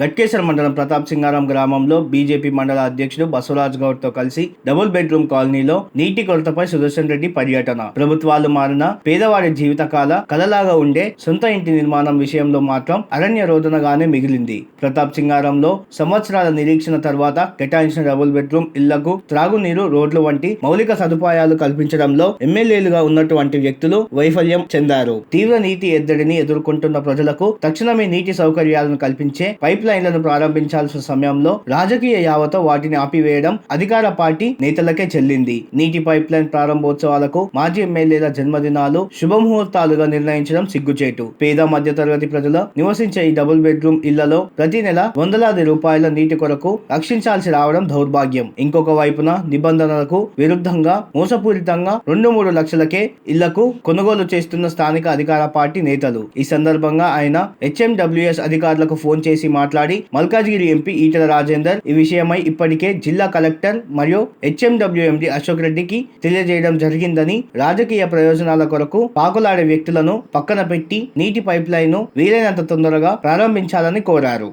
గట్కేశ్వర మండలం ప్రతాప్ సింగారం గ్రామంలో బీజేపీ మండల అధ్యక్షుడు బసవరాజ్ గౌడ్తో కలిసి డబుల్ బెడ్రూమ్ కాలనీలో నీటి కొరతపై సుదర్శన్ రెడ్డి పర్యటన. ప్రభుత్వాలు మారిన పేదవాడి జీవితకాల కలలాగా ఉండే సొంత ఇంటి నిర్మాణం విషయంలో మాత్రం అరణ్య రోదనగానే మిగిలింది. ప్రతాప్ సింగారంలో సంవత్సరాల నిరీక్షణ తర్వాత కేటాయించిన డబుల్ బెడ్రూమ్ ఇళ్ళకు త్రాగునీరు రోడ్లు వంటి మౌలిక సదుపాయాలు కల్పించడంలో ఎమ్మెల్యేలుగా ఉన్నటువంటి వ్యక్తులు వైఫల్యం చెందారు. తీవ్ర నీటి ఎద్దడిని ఎదుర్కొంటున్న ప్రజలకు తక్షణమే నీటి సౌకర్యాలను కల్పించే పైప్ లైన్లను ప్రారంభించాల్సిన సమయంలో రాజకీయ యావతో వాటిని ఆపివేయడం అధికార పార్టీ నేతలకే చెల్లింది. నీటి పైప్ లైన్ ప్రారంభోత్సవాలకు మాజీ ఎమ్మెల్యేల జన్మదినాలు శుభముహూర్తాలుగా నిర్ణయించడం సిగ్గుచేటు. పేద మధ్యతరగతి ప్రజలు నివసించే ఈ డబుల్ బెడ్రూమ్ ఇళ్ళలో ప్రతి నెల వందలాది రూపాయల నీటి కొరకు రక్షించాల్సి రావడం దౌర్భాగ్యం. ఇంకొక వైపున నిబంధనలకు విరుద్ధంగా మోసపూరితంగా రెండు మూడు లక్షలకే ఇళ్ళకు కొనుగోలు చేస్తున్న స్థానిక అధికార పార్టీ నేతలు. ఈ సందర్భంగా ఆయన హెచ్ఎండబ్ల్యూఎస్ అధికారులకు ఫోన్ చేసి మాట్లాడి మల్కాజ్గిరి ఎంపీ ఈటల రాజేందర్ ఈ విషయమై ఇప్పటికే జిల్లా కలెక్టర్ మరియు హెచ్ఎండబ్ల్యూఎండి అశోక్ రెడ్డికి తెలియజేయడం జరిగిందని రాజకీయ ప్రయోజనాల కొరకు పాకులాడే వ్యక్తులను పక్కన పెట్టి నీటి పైప్ లైన్ వీలైనంత తొందరగా ప్రారంభించాలని కోరారు.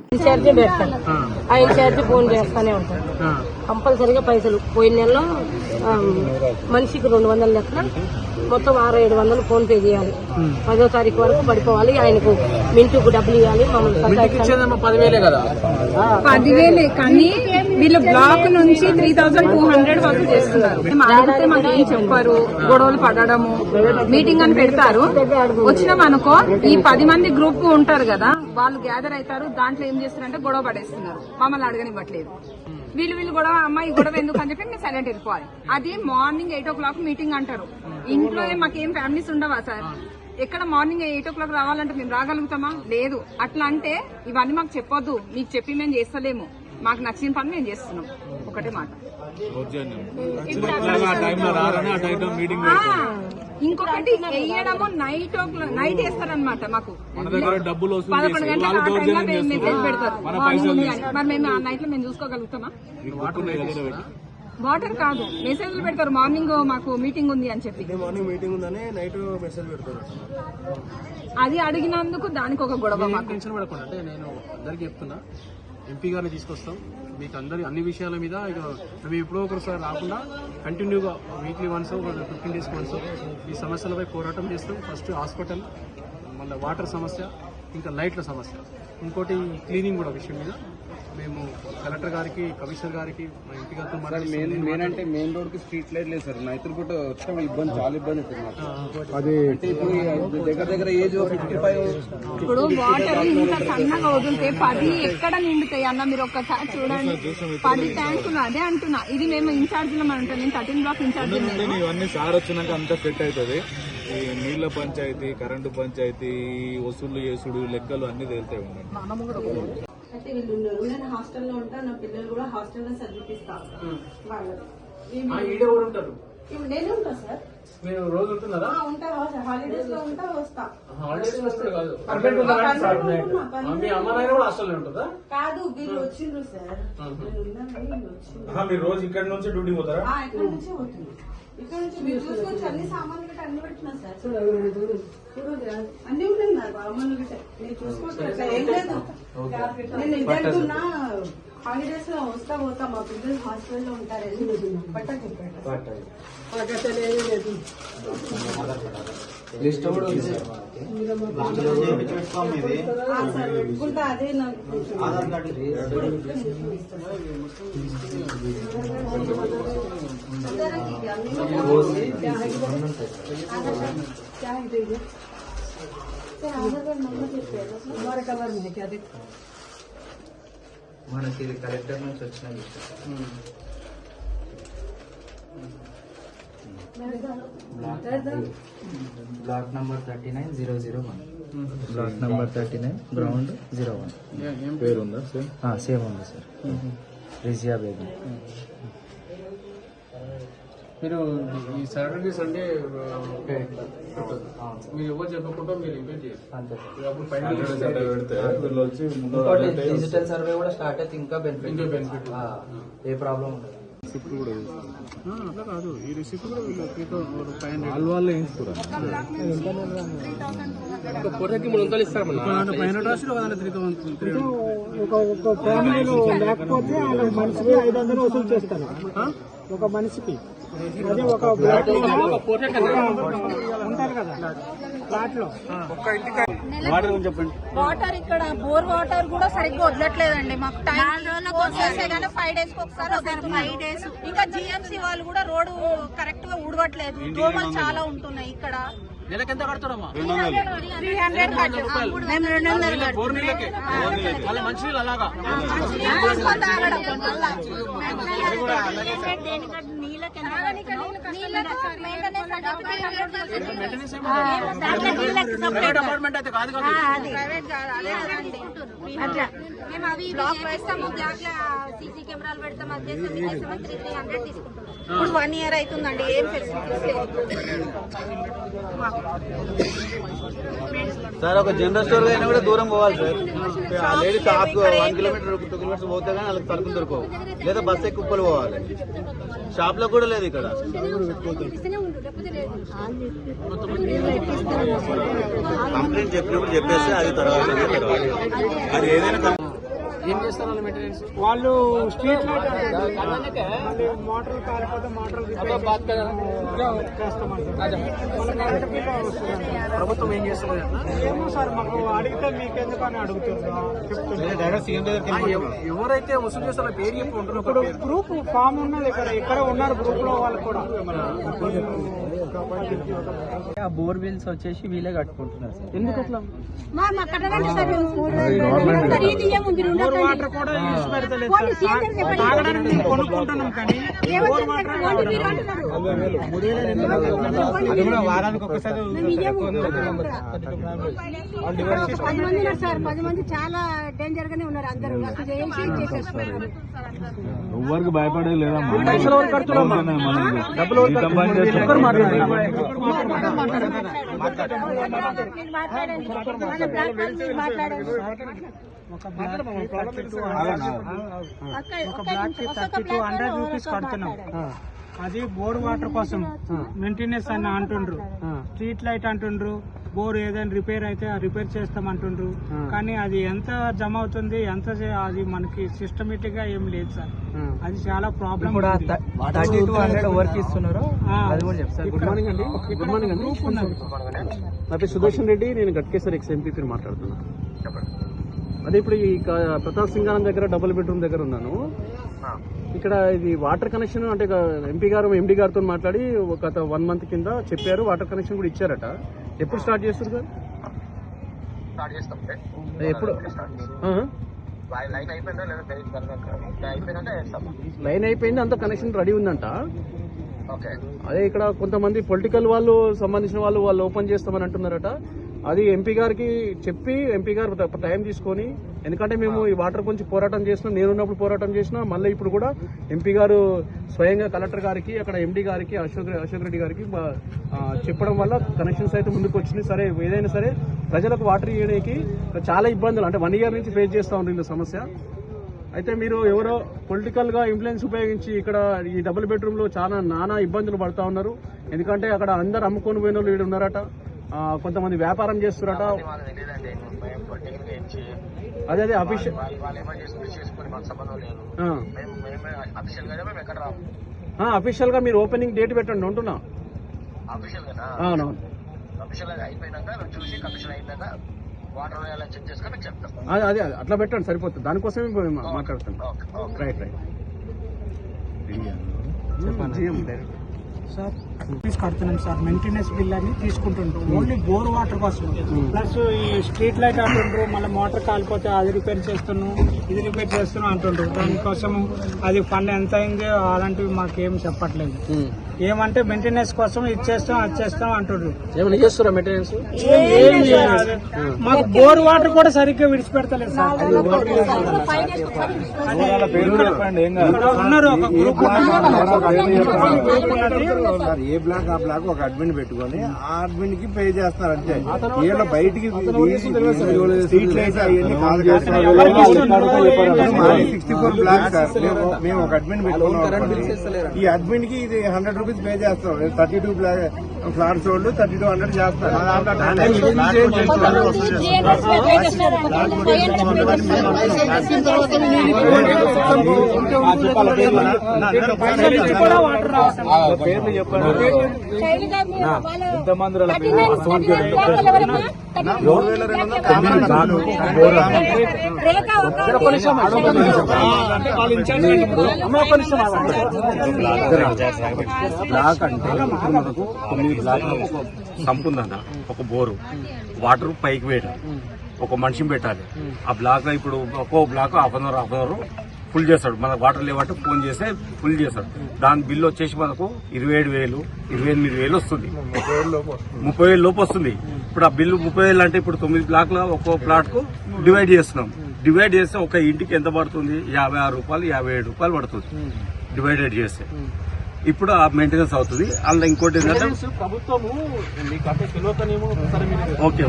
కంపల్సరీగా పైసలు. పోయిన నెలలో మనిషికి రెండు వందల లెక్కన మొత్తం ఆరు ఏడు వందలు ఫోన్ పే చేయాలి. పదో తారీఖు వరకు పడిపోవాలి ఆయనకు మింటుకు డబ్బులు ఇవ్వాలి. పదివేలే కానీ వీళ్ళు బ్లాక్ నుంచి త్రీ థౌసండ్ టూ హండ్రెడ్ వరకు చేస్తున్నారు. మాకు ఏం చెప్పారు? గొడవలు పడడము మీటింగ్ అని పెడతారు. వచ్చినాం అనుకో ఈ పది మంది గ్రూప్ ఉంటారు కదా వాళ్ళు గ్యాదర్ అవుతారు దాంట్లో ఏం చేస్తారంటే గొడవ పడేస్తున్నారు. మమ్మల్ని అడగనివ్వట్లేదు. వీళ్ళు వీళ్ళు గొడవ అమ్మాయి గొడవ ఎందుకు అని చెప్పి మేము సైలెంట్ వెళ్ళిపోవాలి. అది morning eight o'clock meeting అంటారు. ఇంట్లో ఏం మాకేం ఫ్యామిలీస్ ఉండవా సార్? ఎక్కడ మార్నింగ్ ఎయిట్ ఓ క్లాక్ రావాలంటే మేము రాగలుగుతామా? లేదు. అట్లా అంటే ఇవన్నీ మాకు చెప్పొద్దు. మీకు చెప్పి మేము చేస్తలేము. మాకు నచ్చిన పని మేము చేస్తున్నాం. ఒకటే మాట. ఇంకొకటి వేయడము నైట్ ఓ క్లాక్ నైట్ వేస్తారనమాట మాకు. మన దగ్గర డబ్బులు పదకొండు చేసి గంటలకు వాళ్ళు ఆ టైంలో దౌర్జన్యం మెసేజ్ పెడతారు. మరి మేము ఆ నైట్లో మేము చూసుకోగలుగుతామా? వాటర్ కాదు? మెసేజ్లు పెడతారు. మార్నింగ్ మాకు మీటింగ్ ఉంది అని చెప్పి. మార్నింగ్ మీటింగ్ ఉందని నైట్ మెసేజ్ పెడతారు. అది అడిగినందుకు దానికి ఒక గొడవ మాకు. టెన్షన్ పడకుండా అంటే నేను అందరికీ చెప్తున్నా. ఎంపీ గారిని తీసుకొస్తాం. మీకు అందరి అన్ని విషయాల మీద ఇక మేము ఎప్పుడో ఒకసారి రాకుండా కంటిన్యూగా weekly once fifteen days once ఈ సమస్యలపై పోరాటం చేస్తాం ఫస్ట్ హాస్పిటల్ మళ్ళీ వాటర్ సమస్య ఇంకా లైట్ల సమస్య. ఇంకోటి క్లీనింగ్ కూడా విషయం మీద. మేము కలెక్టర్ గారికి కమిషనర్ గారికి మా ఎంపీ గారితో మెయిన్ అంటే మెయిన్ రోడ్కి స్ట్రీట్ లైట్ లేదు సార్. నైతులు కూడా వచ్చాము ఇబ్బంది చాలా ఇబ్బంది అది అంటే ఇప్పుడు ఈ దగ్గర దగ్గర ఏజ్ ఫిఫ్టీ ఫైవ్ ఇప్పుడు వాటర్ ఇంత సన్నగా వదిలితే పది ఎక్కడ నిండుతాయి అన్న మీరు ఒక్కసారి చూడండి. పది ట్యాంకులు అదే అంటున్నా. ఇది మేము ఇన్ఛార్జ్లో ఉంటాం నేను థర్టీన్ బ్లాక్ ఇన్ఛార్జ్ ఇవన్నీ సార్ వచ్చినాక అంతా సెట్ అవుతుంది. ఈ నీళ్ళ పంచాయతీ కరెంటు పంచాయతీ వసూళ్ళు చేసుడు లెక్కలు అన్ని తేలుతాయి ఉండండి. అయితే వీళ్ళు ఉన్నారు నేను హాస్టల్లో ఉంటా నా పిల్లలు కూడా హాస్టల్లో చదివిపిస్తా వాళ్ళకి. నేను ఉంటా సార్. మీరు రోజు ఉంటున్నారా? ఉంటా హాలిడేస్లో ఉంటా వస్తా. హాలిడేస్ కాదు. పర్మనెంట్ ఉంటుందా సార్ మీ అమ్మ నాయన కూడా హాస్టల్లో ఉంటుందా? కాదు వీళ్ళు వచ్చిండ్రు సార్. మీరు రోజు ఇక్కడ నుంచి డ్యూటీ పోతారా? ఆ, ఇక్కడ నుంచి పోతుంది ఇక్కడ నుంచి మీరు అన్ని సామాన్లు గట్రా అన్ని పెట్టినా సార్. చూడు అన్ని ఉన్నాయి నాకు సామాన్లు గట్రా. నేను చూసుకోవచ్చు ఏం లేదు. నేను ఇద్దరున్నా హాలిడేస్లో వస్తా పోతా మా పిల్లలు హాస్టల్లో ఉంటారని బట్టలు చెప్పాడు ఆ, సార్ పెట్టుకుంటా అదే నాకు కొంచెం మనకి ఇది కలెక్టర్ నుంచి వచ్చిన విషయం block number thirty nine zero zero one. Block number thirty nine ground zero one. పేరుందా? Sir same ఉంది సార్. రిజియా బేగం మీరు ఈ సాటర్డే సండే మీరు ఎవరు చెప్పకుండా మీరు ఇన్వైట్ ఇంకోటి డిజిటల్ సర్వే కూడా స్టార్ట్ అయితే ఇంకా బెనిఫిట్ ఇంకా benefit. ఏ ప్రాబ్లం ఉండదు. ఆ, అట్లా కాదు. ఈ రిసిప్ట్ కూడా వీళ్ళు త్రీ థౌసండ్ ఫైవ్ హండ్రెడ్ వాళ్ళు వేయించుకోరా? ఫైవ్ హండ్రెడ్ రాసి ఒక దాంట్లో త్రీ థౌసండ్ త్రీ ఒక ఒక ఫ్యామిలీలో లేకపోతే వాళ్ళ మనిషికి ఐదు వందలు వసూలు చేస్తారు. ఒక మనిషికి. అదే ఒక బ్లాక్ ఉంటారు కదా ఫ్లాట్లో వాటర్ ఇక్కడ బోర్ వాటర్ కూడా సరిగ్గా వదలట్లేదండి. మాకు టైం కానీ ఫైవ్ డేస్ ఒకసారి ఒకసారి ఫైవ్ డేస్. ఇంకా జిఎంసీ వాళ్ళు కూడా రోడ్ కరెక్ట్గా ఊడవట్లేదు దోమలు చాలా ఉంటున్నాయి ఇక్కడ. నెలకి ఎంత మంచి నీళ్ళు అలాగా? అపార్ట్మెంట్ అయితే కాదు కదా మేము అవి బ్లాక్ వేస్తాము బ్లాక్ సీసీ కెమెరాలు పెడతాం అది చేస్తాం ఇది చేస్తాం త్రీ త్రీ హండ్రెడ్ తీసుకుంటాం. ఇప్పుడు వన్ ఇయర్ అవుతుందండి ఏం ఫెసిలిటీస్ సార్ ఒక జనరల్ స్టోర్ అయినా కూడా దూరం పోవాలి sir. Ladies half one kilometre two kilometres పోతే కానీ వాళ్ళకి సరుకులు దొరకవు. లేదా బస్ ఎక్కి కుప్పలు పోవాలి. షాప్లో కూడా లేదు ఇక్కడ. కంప్లైంట్ చెప్పినప్పుడు చెప్పేస్తే అది తర్వాత అది ఏదైనా ఏం చేస్తారు వాళ్ళ మెయింటెనెన్స్ వాళ్ళు స్ట్రీట్ లైట్ మోటార్ కాలిపోతే మోటార్ ప్రభుత్వం ఏం చేస్తుంది ఏమో సార్ మాకు అడిగితే మీకెందుకు అని అడుగుతున్నా ఎవరైతే వసూలు చేస్తారో పేరు చెప్పి ఉంటారో ఇప్పుడు గ్రూప్ ఫామ్ ఉన్నది ఇక్కడ. ఇక్కడ ఉన్నారు గ్రూప్లో వాళ్ళు కూడా. ఆ బోర్ బిల్స్ వచ్చేసి వీళ్ళే కట్టుకుంటున్నారు సార్. ఎందుకు అట్లా? బోర్ వాటర్ కూడా యూస్ పెడతలేదు సార్. తా- తాగడానికి మేము కొనుక్కుంటున్నాం కానీ బోర్ వాటర్ అది కూడా వారానికి ఒకసారి పది మంది ఉన్నారు సార్. పది మంది చాలా డేంజర్ గానే ఉన్నారు అందరూ. ఎవరికి ఎవరు కడుతున్నారమ్మా? డబ్బులు టూ హండ్రెడ్ రూపీస్ కడుతున్నాం అది బోర్ వాటర్ కోసం మెయింటెనెన్స్ అని అంటుండ్రు స్ట్రీట్ లైట్ అంటుండ్రు బోర్ ఏదైనా రిపేర్ అయితే రిపేర్ చేస్తాం అంటుండ్రు కానీ అది ఎంత జమ అవుతుంది ఎంత చే- అది మనకి సిస్టమేటిక్గా ఏం లేదు సార్. అది చాలా ప్రాబ్లం వర్క్ ఇస్తున్నారు అది కూడా చెప్తారు గుడ్ మార్నింగ్ అండి. గుడ్ మార్నింగ్ అండి. గ్రూప్ ఉన్నది. నా పేరు సుదర్శన్ రెడ్డి నేను గట్కేశ్వర్ ఎక్స్ ఎంపీపీని మాట్లాడుతున్నా. అదే ఇప్పుడు ఈ ప్రతాప్ సింగారం దగ్గర డబుల్ బెడ్రూమ్ దగ్గర ఉన్నాను. ఇక్కడ ఇది వాటర్ కనెక్షన్ అంటే ఎంపీ గారు ఎండి గారితో మాట్లాడి ఒక వన్ మంత్ కింద చెప్పారు. వాటర్ కనెక్షన్ కూడా ఇచ్చారట. ఎప్పుడు స్టార్ట్ చేస్తారు సార్? ఎప్పుడు? ఆ? లైన్ అయిపోయింది అంత కనెక్షన్ రెడీ ఉందంట. అదే ఇక్కడ కొంతమంది పొలిటికల్ వాళ్ళు సంబంధించిన వాళ్ళు వాళ్ళు ఓపెన్ చేస్తామని అంటున్నారట. అది ఎంపీ గారికి చెప్పి ఎంపీ గారు టైం తీసుకొని ఎందుకంటే మేము ఈ వాటర్ గురించి పోరాటం చేసినాం నేనున్నప్పుడు పోరాటం చేసినా మళ్ళీ ఇప్పుడు కూడా ఎంపీ గారు స్వయంగా కలెక్టర్ గారికి అక్కడ ఎండీ గారికి అశోక్ అశోక్ రెడ్డి గారికి చెప్పడం వల్ల కనెక్షన్స్ అయితే ముందుకు వచ్చినాయి సరే ఏదైనా సరే ప్రజలకు వాటర్ ఇవ్వడానికి చాలా ఇబ్బందులు అంటే వన్ ఇయర్ నుంచి ఫేస్ చేస్తూ ఉంది సమస్య. అయితే మీరు ఎవరో పొలిటికల్గా ఇన్ఫ్లుయెన్స్ ఉపయోగించి ఇక్కడ ఈ డబుల్ బెడ్రూమ్లో చాలా నానా ఇబ్బందులు పడతా ఉన్నారు. ఎందుకంటే అక్కడ అందరు అమ్ముకొని పోయిన వాళ్ళు వీడు ఉన్నారట కొంతమంది వ్యాపారం చేస్తున్నారట. అదే అదే అఫీషియల్ అఫీషియల్గా మీరు ఓపెనింగ్ డేట్ పెట్టండి ఉంటున్నా. అవునవును. అదే అదే అదే, అట్లా పెట్టండి సరిపోతుంది. దానికోసమే మాట్లాడుతున్నాం. Right right GM direct sir fees కడుతున్నాం సార్. మెయింటెనెన్స్ బిల్ అని తీసుకుంటుండ్రు. ఓన్లీ బోర్ వాటర్ కోసం. ప్లస్ ఈ స్ట్రీట్ లైట్ అంటుండ్రు. మళ్ళీ మోటార్ కాలిపోతే అది రిపేర్ చేస్తున్నాం. ఇది రిపేర్ చేస్తున్నాం అంటుండ్రు. దానికోసం అది ఫండ్ ఎంత అయింది అలాంటివి మాకేం చెప్పట్లేదు. ఏమంటే మెయింటెనెన్స్ కోసం ఇది చేస్తాం అది చేస్తాం అంటుండ్రు ఏమైనా చేస్తారా మెయింటెనెన్స్. మాకు బోర్ వాటర్ కూడా సరిగ్గా విడిచిపెడతలేదు సార్. ఉన్నారు ఒక గ్రూప్ గ్రూప్ ఉన్నది ఏ బ్లాక్ ఆ బ్లాక్ ఒక అడ్మిన్ పెట్టుకొని ఆ అడ్మిన్కి పే చేస్తారు అంతే. వీళ్ళ బయటికి అవన్నీ కాదు సిక్స్టీ ఫోర్ బ్లాక్ సార్. మేము ఒక అడ్మిన్ పెట్టుకున్నాం ఈ అడ్మిన్కి ఇది హండ్రెడ్ రూపీస్ పే చేస్తాం థర్టీ టూ ఫ్లాట్స్ వాళ్ళు థర్టీ టూ హండ్రెడ్ చేస్తారు. పేర్లు చెప్పండి ఎంతమంది బ్లాక్ అంటే ఇప్పుడు మనకు తొమ్మిది బ్లాక్ ఒక సంపు ఉందన్న ఒక బోరు వాటర్ పైకి వేయడం. ఒక మనిషిని పెట్టాలి. ఆ బ్లాక్ ఇప్పుడు ఒక్కో block half an hour half an hour full చేస్తాడు. మనకు వాటర్ లేవంటే ఫోన్ చేస్తే ఫుల్ చేస్తాడు. దాని బిల్లు వచ్చేసి మనకు ఇరవై ఏడు వేలు ఇరవై ఎనిమిది వేలు వస్తుంది. ముప్పై వేలు లోపు వస్తుంది. ఇప్పుడు ఆ బిల్లు ముప్పై వేలు అంటే ఇప్పుడు తొమ్మిది బ్లాక్ల ఒక్కో ప్లాట్కు డివైడ్ చేస్తున్నాం. డివైడ్ చేస్తే ఒక ఇంటికి ఎంత పడుతుంది? యాభై ఆరు రూపాయలు యాభై ఏడు రూపాయలు పడుతుంది. డివైడెడ్ చేస్తే. ఇప్పుడు ఆ మెయింటెనెన్స్ అవుతుంది. అందులో ఇంకోటి ఏంటంటే ప్రభుత్వము ఓకే.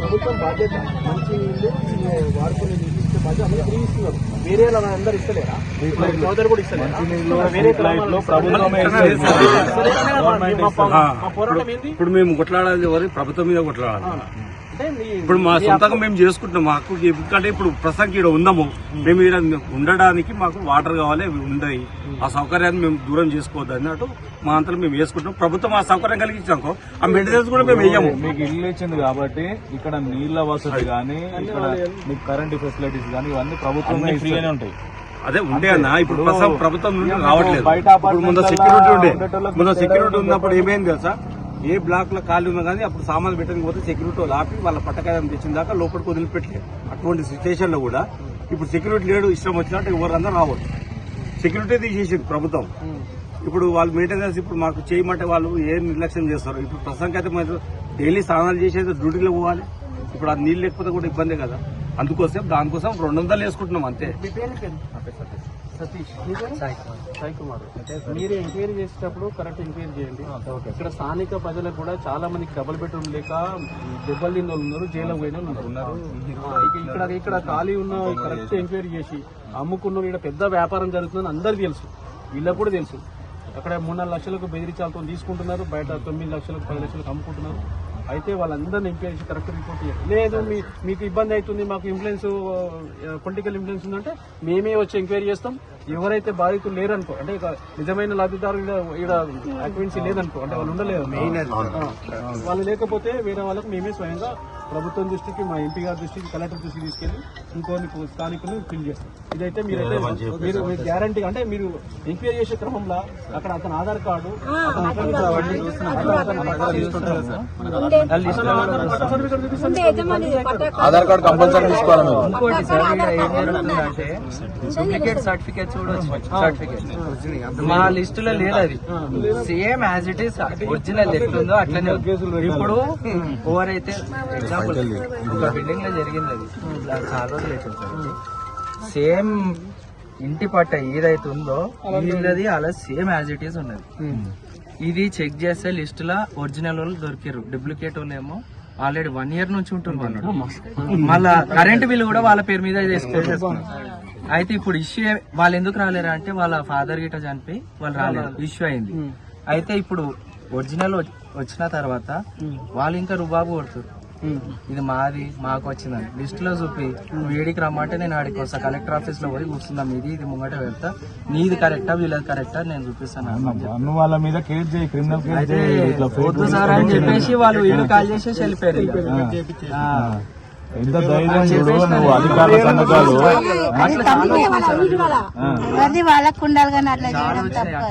ప్రభుత్వం బాధ్యత మంచి నీళ్ళు వాడుకునే వేరే అందరు ఇస్తలేరా చౌదరి కూడా ఇస్తలేరా ఇప్పుడు మేము కొట్లాడాలి ఎవరి ప్రభుత్వం మీద కొట్లాడాలి అంటే ఇప్పుడు మా సొంతంగా మేము చేసుకుంటున్నాం. మాకు ఎందుకంటే ఇప్పుడు ప్రస్తుతానికి ఇక్కడ ఉందాము మేము ఇక్కడ ఉండడానికి మాకు వాటర్ కావాలి అవి ఉన్నాయి ఆ సౌకర్యాన్ని మేము దూరం చేసుకోవద్దు అన్నట్టు మా అంతలో మేము వేసుకుంటాం ప్రభుత్వం ఆ సౌకర్యం కలిగించాము ఆ మెయింటెనెన్స్ కూడా మేము వేయము. మీకు ఇల్లు ఇచ్చింది కాబట్టి ఇక్కడ నీళ్ళ వసతి కానీ ఇక్కడ మీకు కరెంట్ ఫెసిలిటీస్ కానీ ఇవన్నీ ప్రభుత్వమే ఫ్రీగానే ఉంటాయి. అదే ఉండే అన్న. ఇప్పుడు ప్రభుత్వం నుండి రావట్లేదు. ముందు సెక్యూరిటీ ఉండే. ముందు సెక్యూరిటీ ఉన్నప్పుడు ఏమైంది తెలుసా? ఏ బ్లాక్లో ఖాళీ ఉన్నా కానీ అప్పుడు సామాన్లు పెట్టడానికి పోతే సెక్యూరిటీ వాళ్ళు ఆపి వాళ్ళ పట్టకాయం తెచ్చిన దాకా లోపలికి వదిలిపెట్టలేదు అటువంటి సిచ్యువేషన్లో కూడా ఇప్పుడు సెక్యూరిటీ లేడు ఇష్టం వచ్చినట్టు ఎవరందరూ రావద్దు. సెక్యూరిటీ తీసేసింది ప్రభుత్వం. ఇప్పుడు వాళ్ళు మెయింటెనెన్స్ ఇప్పుడు మాకు చేయమంటే వాళ్ళు ఏం నిర్లక్ష్యం చేస్తారు? ఇప్పుడు ప్రస్తుతానికి అయితే మరి డైలీ స్నానాలు చేసేది డ్యూటీలో పోవాలి. ఇప్పుడు అది నీళ్ళు లేకపోతే కూడా ఇబ్బందే కదా. అందుకోసం దానికోసం రెండు వందలు వేసుకుంటున్నాం అంతే. సతీష్ మీ పేరు? సాయి కుమార్. మీరు ఎంక్వైరీ చేసేటప్పుడు కరెక్ట్ ఎంక్వైరీ చేయండి. ఇక్కడ స్థానిక ప్రజలకు కూడా చాలా మందికి డబుల్ బెడ్రూమ్ లేక దెబ్బలు తిన్న వాళ్ళు ఉన్నారు జైల్లో పోయిన వాళ్ళు ఉన్నారు. ఇక్కడ ఇక్కడ ఖాళీ ఉన్న కరెక్ట్ ఎంక్వైరీ చేసి అమ్ముకున్న ఇక్కడ పెద్ద వ్యాపారం జరుగుతుందని అందరికీ తెలుసు. వీళ్ళకి కూడా తెలుసు. అక్కడ మూడు నాలుగు లక్షలకు బెదిరించాలతో తీసుకుంటున్నారు బయట తొమ్మిది లక్షలకు పది లక్షలకు అమ్ముకుంటున్నారు. అయితే వాళ్ళందరినీ ఎంక్వైరీ చేసి కరెక్ట్ రిపోర్ట్ చేయాలి లేదు మీ మీకు ఇబ్బంది అవుతుంది మాకు ఇన్ఫ్లుయెన్స్ పొలిటికల్ ఇన్ఫ్లుయెన్స్ ఉందంటే మేమే వచ్చి ఎంక్వైరీ చేస్తాం. ఎవరైతే బాధితులు లేరనుకో అంటే నిజమైన లబ్ధిదారు ఇక్కడ అక్వెన్సీ లేదనుకో అంటే వాళ్ళు ఉండలేదు మెయిన్ వాళ్ళు లేకపోతే వేరే వాళ్ళకి మేమే స్వయంగా ప్రభుత్వం దృష్టికి మా ఎంపీ గారి దృష్టికి కలెక్టర్ దృష్టికి తీసుకెళ్ళి ఇంకోని స్థానికులు ఫిల్ చేస్తాం. ఇదైతే మీరు మీరు గ్యారంటీ అంటే మీరు ఎంక్వైరీ చేసే క్రమంలో అక్కడ అతని Aadhaar card Aadhaar card certificate చూపిస్తారు. ఆధార్ కార్డు కంపల్సరీ తీసుకోవాలి ఇంకోటి సార్ జరుగుతుందంటే డూప్లికేట్ సర్టిఫికేట్స్ కూడా సర్టిఫికేట్స్ మా లిస్టులో లేదు అది. Same as it is original ఎట్లుందో అట్లనే. ఇప్పుడు ఎవరైతే ఎగ్జాంపుల్ ఒక బిల్డింగ్లో జరిగింది అది. చాలా రోజులు అవుతుంది సార్ సేమ్ ఇంటి పట్ట ఏదైతే ఉందో వీళ్ళది అలా సేమ్ యాజ్ ఇట్ ఈస్ ఉన్నది. ఇది చెక్ చేస్తే లిస్ట్ లా ఒరిజినల్ వాళ్ళు దొరికారు డూప్లికేట్ వాళ్ళు ఏమో ఆల్రెడీ వన్ ఇయర్ నుంచి ఉంటున్నారు మళ్ళా కరెంట్ బిల్ కూడా వాళ్ళ పేరు మీద అయితే ఇప్పుడు ఇష్యూ వాళ్ళు ఎందుకు రాలేరా అంటే వాళ్ళ ఫాదర్ గిట్ట చనిపోయి వాళ్ళు రాలేరు ఇష్యూ అయింది. అయితే ఇప్పుడు ఒరిజినల్ వచ్చిన తర్వాత వాళ్ళు ఇంకా రుబాబు కొడుతారు ఇది మాది మాకు వచ్చిందని. లిస్ట్లో చూపి నువ్వు ఏడికి రమ్మంటే నేను ఆడికి వస్తా. కలెక్టర్ ఆఫీస్లో పోయి కూర్చుందాం. ఇది ఇది ముంగట వెళ్తా. నీది కరెక్టా వీళ్ళది కరెక్టా నేను చూపిస్తాను. అన్ను వాళ్ళ మీద కేసు చేయి క్రిమినల్ కేసు వద్దు సార్ అని చెప్పేసి వాళ్ళు ఇల్లు కాల్ చేసేసి వెళ్ళిపోయారు. ఎంత ధైర్యం చూడు నువ్వు అధికారుల. అది వాళ్ళకు ఉండాలి కానీ అట్లా చేయడం తప్ప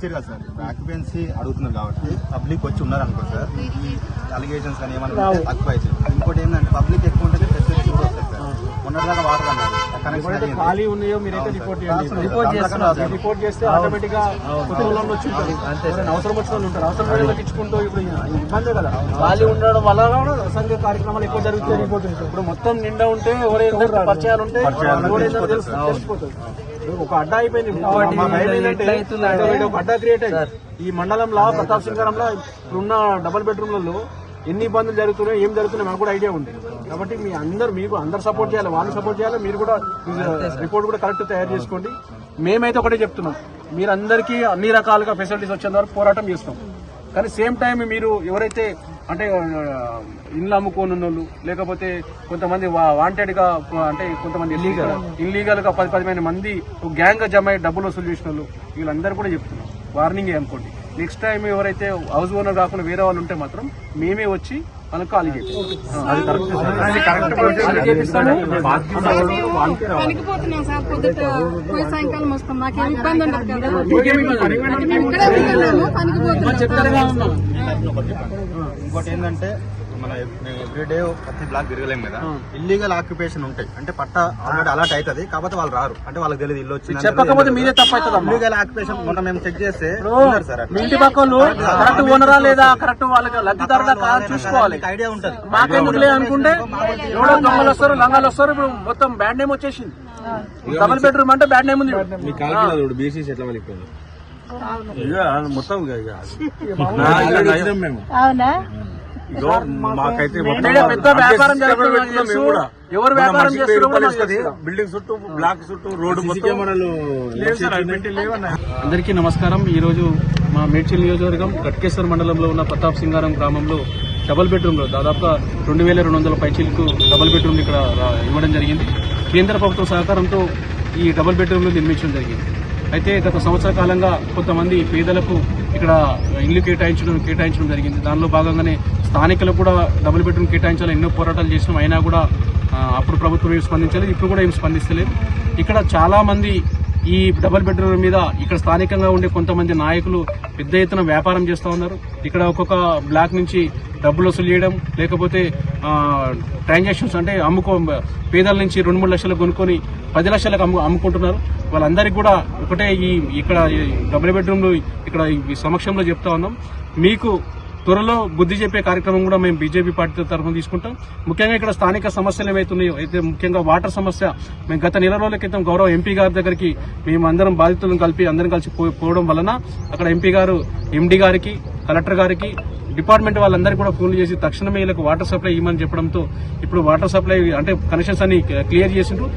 ఇచ్చారు కదా సార్ ఆక్యుపెన్సీ అడుగుతున్నారు కాబట్టి పబ్లిక్ వచ్చి ఉన్నారు అనుకో సార్ ఈ అలిగేషన్స్ కానీ ఏమన్నా తక్కువ అవుతుంది ఇంకోటి ఏంటంటే పబ్లిక్ ఎక్కువ ఉంటే ఫెసిలిటీస్ వస్తాయి సార్. వాటర్ అన్నారు. ఖాళీ ఉన్నాయో మీరైతే రిపోర్ట్ చేయండి. రిపోర్ట్ చేస్తున్నాం సార్. రిపోర్ట్ చేస్తే ఆటోమేటిక్గా కొత్త వాళ్ళు వచ్చి ఉంటారు. ఎవరైనా అవసరం వచ్చిన వాళ్ళు ఉంటారు. అవసరం ఇచ్చుకుంటూ ఇప్పుడు ఇబ్బందే కదా. ఖాళీ ఉండడం వల్ల సంఘ కార్యక్రమాలు ఎక్కువ జరుగుతాయి రిపోర్ట్ ఇప్పుడు మొత్తం నిండా ఉంటే ఎవరైనా పరిచయాలు ఉంటే తెలిసిపోతుంది ఒక అడ్డా అయిపోయింది. మా భయం ఏంటంటే ఒక అడ్డా క్రియేట్ అయింది ఈ మండలంలో ప్రతాప్ సింగారంలో ఇప్పుడున్న డబుల్ బెడ్రూమ్లలో ఎన్ని ఇబ్బందులు జరుగుతున్నాయో ఏం జరుగుతున్నాయో మాకు కూడా ఐడియా ఉంది. కాబట్టి మీ అందరు మీకు అందరు సపోర్ట్ చేయాలి వాళ్ళు సపోర్ట్ చేయాలి మీరు కూడా రిపోర్ట్ కూడా కరెక్ట్ తయారు చేసుకోండి. మేమైతే ఒకటే చెప్తున్నాం మీరందరికీ అన్ని రకాలుగా ఫెసిలిటీస్ వచ్చేంత వరకు పోరాటం చేస్తాం. కానీ సేమ్ టైం మీరు ఎవరైతే అంటే ఇండ్లు అమ్ముకోని వాళ్ళు లేకపోతే కొంతమంది వాంటెడ్గా అంటే కొంతమంది ఇల్లీగల్ ఇల్లీగల్గా పది పదిహేను మంది గ్యాంగ్గా జమ అయ్యి డబ్బులు వసూలు చేసిన వాళ్ళు వీళ్ళందరూ కూడా చెప్తున్నాం. వార్నింగ్ అనుకోండి. నెక్స్ట్ టైం ఎవరైతే హౌస్ ఓనర్ కాకుండా వేరే వాళ్ళు ఉంటే మాత్రం మేమే వచ్చి ఖాళీ సార్ పొద్దుట పోయి సాయంకాలం వస్తాం. మాకేం ఇబ్బంది ఉండదు. కదా ఇక్కడే ఉంటున్నాము ఇంకోటి ఏంటంటే మన ఎవ్రీడే ప్రతి బ్లాక్ తిరగలేం కదా. ఇల్లీగల్ ఆక్యుపేషన్ ఉంటాయి. అంటే పట్ట ఆల్రెడీ అలర్ట్ అవుతుంది. కాకపోతే వాళ్ళు రారు. అంటే వాళ్ళకి తెలియదు ఇల్లు వచ్చింది చెప్పకపోతే మీదే తప్పు అవుతుంది ఇల్లీగల్ ఆక్యుపేషన్ మొన్న మేము చెక్ చేస్తే సార్. మీ ఇంటి పక్క కరెక్ట్ ఓనరా లేదా? కరెక్ట్ వాళ్ళకి లబ్ధిదారులా కాదు చూసుకోవాలి. ఐడియా ఉంటది. మాకెందుకు లేదు అనుకుంటే ఎవడో దొంగలు వస్తారు లంగాలు వస్తారు. ఇప్పుడు మొత్తం బ్యాడ్ నేమ్ వచ్చేసింది. డబుల్ బెడ్రూమ్ అంటే బ్యాడ్ నేమ్ ఉంది బీసీసీ ఎట్లా మొత్తం మేము. అవునా? మాకైతే. ఎవరు వ్యాపారం. బిల్డింగ్ చుట్టూ బ్లాక్ చుట్టూ రోడ్డు అందరికీ నమస్కారం. ఈ రోజు మా మేడ్చల్ నియోజకవర్గం గట్కేశ్వర్ మండలంలో ఉన్న ప్రతాప్ సింగారం గ్రామంలో డబుల్ బెడ్రూమ్లో దాదాపుగా రెండు వేల రెండు వందల పైచీలకు డబుల్ బెడ్రూమ్ ఇక్కడ ఇవ్వడం జరిగింది. కేంద్ర ప్రభుత్వం సహకారంతో ఈ డబుల్ బెడ్రూమ్ నిర్మించడం జరిగింది. అయితే గత సంవత్సర కాలంగా కొంతమంది పేదలకు ఇక్కడ ఇల్లు కేటాయించడం కేటాయించడం జరిగింది. దానిలో భాగంగానే స్థానికులకు కూడా డబుల్ బెడ్రూమ్ కేటాయించాలి ఎన్నో పోరాటాలు చేసినాం అయినా కూడా అప్పుడు ప్రభుత్వం ఏం స్పందించలేదు ఇప్పుడు కూడా ఏం స్పందిస్తలేదు. ఇక్కడ చాలామంది ఈ డబుల్ బెడ్రూమ్ మీద ఇక్కడ స్థానికంగా ఉండే కొంతమంది నాయకులు పెద్ద ఎత్తున వ్యాపారం చేస్తూ ఉన్నారు. ఇక్కడ ఒక్కొక్క బ్లాక్ నుంచి డబ్బులు వసూలు చేయడం లేకపోతే ట్రాన్సాక్షన్స్ అంటే అమ్ముకో పేదల నుంచి రెండు మూడు లక్షలు కొనుక్కొని పది లక్షలకు అమ్ము అమ్ముకుంటున్నారు. వాళ్ళందరికీ కూడా ఒకటే ఈ ఇక్కడ డబుల్ బెడ్రూమ్లు ఇక్కడ ఈ సమక్షంలో చెప్తా ఉన్నాం. మీకు త్వరలో బుద్ధి చెప్పే కార్యక్రమం కూడా మేము బీజేపీ పార్టీ తరఫున తీసుకుంటాం. ముఖ్యంగా ఇక్కడ స్థానిక సమస్యలు ఏవైతున్నాయో అయితే ముఖ్యంగా వాటర్ సమస్య మేము గత నెల రోజుల క్రితం గౌరవ ఎంపీ గారి దగ్గరికి మేము అందరం బాధితులను కలిపి అందరం కలిసి పోవడం వలన అక్కడ ఎంపీ గారు ఎండీ గారికి కలెక్టర్ గారికి డిపార్ట్మెంట్ వాళ్ళందరికీ కూడా ఫోన్లు చేసి తక్షణమే వీళ్ళకి వాటర్ సప్లై ఇవ్వమని చెప్పడంతో ఇప్పుడు వాటర్ సప్లై అంటే కనెక్షన్స్ అన్ని క్లియర్ చేసిండ్రు.